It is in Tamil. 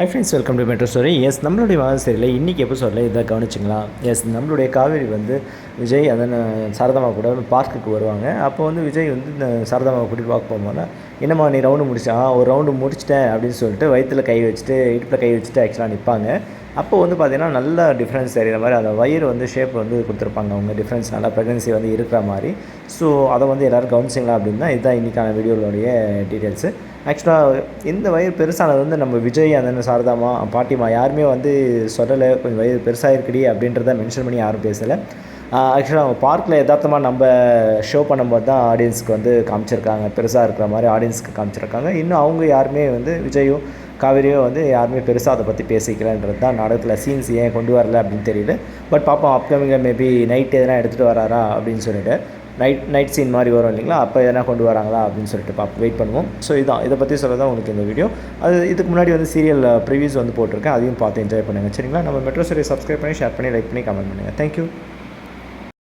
Hi friends welcome to metro story S நம்மளுடைய வாத சரியில் இன்றைக்கி எபிசோடில் இதை கவனிச்சிங்களா? எஸ் நம்மளுடைய காவேரி வந்து விஜய் அதன் சாரதாமா கூட பார்க்குக்கு வருவாங்க. அப்போ வந்து விஜய் வந்து இந்த சாரதாமாவை கூட்டிகிட்டு பார்க்க போகும்போது என்னம்மா நீ ரவுண்டு முடிச்சா? ஒரு ரவுண்டு முடிச்சிட்டேன் அப்படின்னு சொல்லிட்டு வயிற்றில் கை வச்சுட்டு இடுப்பில் கை வச்சுட்டு ஆக்சுவலாக நிற்பாங்க அப்போ வந்து பார்த்திங்கன்னா நல்ல டிஃப்ரென்ஸ் தெரிகிற மாதிரி அந்த வயிறு வந்து ஷேப் வந்து கொடுத்துருப்பாங்க. அவங்க டிஃப்ரென்ஸ் நல்லா ப்ரெக்னன்சி வந்து இருக்கிற மாதிரி. ஸோ அதை வந்து எல்லோரும் கவனிச்சிங்களா அப்படின்னா இதுதான் இன்றைக்கான வீடியோவோடைய டீட்டெயில்ஸு ஆக்சுவலாக இந்த வயிறு பெருசானது வந்து நம்ம விஜய் அந்த சாரதாமா பாட்டிமா யாருமே வந்து சொல்லலை கொஞ்சம் வயிறு பெருசாக இருக்குடி அப்படின்றத மென்ஷன் பண்ணி யாரும் பேசலை. ஆக்சுவலாக அவங்க பார்க்கில் யதார்த்தமாக நம்ம ஷோ பண்ணும்போது தான் ஆடியன்ஸுக்கு வந்து காமிச்சிருக்காங்க. பெருசாக இருக்கிற மாதிரி ஆடியன்ஸுக்கு காமிச்சிருக்காங்க. இன்னும் அவங்க யாருமே வந்து விஜயும் காவேரியும் வந்து யாருமே பெருசாக அதை பற்றி பேசிக்கலன்றது தான் நாடகத்தில் சீன்ஸ் ஏன் கொண்டு வரல அப்படின்னு தெரியல. பட் பார்ப்போம் அப்கமிங்கில் மேபி நைட் எதனா எடுத்துகிட்டு வராரா அப்படின்னு சொல்லிட்டு. நைட் நைட் சீன் மாதிரி வரும் இல்லைங்களா? அப்போ எதனா கொண்டு வராங்களா அப்படின்னு சொல்லிட்டு பார்ப்போம் வெயிட் பண்ணுவோம். ஸோ இதான். இதை பற்றி சொல்ல தான் உங்களுக்கு இந்த வீடியோ அது இதுக்கு முன்னாடி வந்து சீரியல் ப்ரிவியூஸ் வந்து போட்டிருக்கேன். அதையும் பார்த்து என்ஜாய் பண்ணுங்கள் சரிங்களா? நம்ம மெட்ரோ சீரியல் சப்ஸ்கிரைப் பண்ணி ஷேர் பண்ணி லைக் பண்ணி கமெண்ட் பண்ணுங்கள் தேங்க்யூ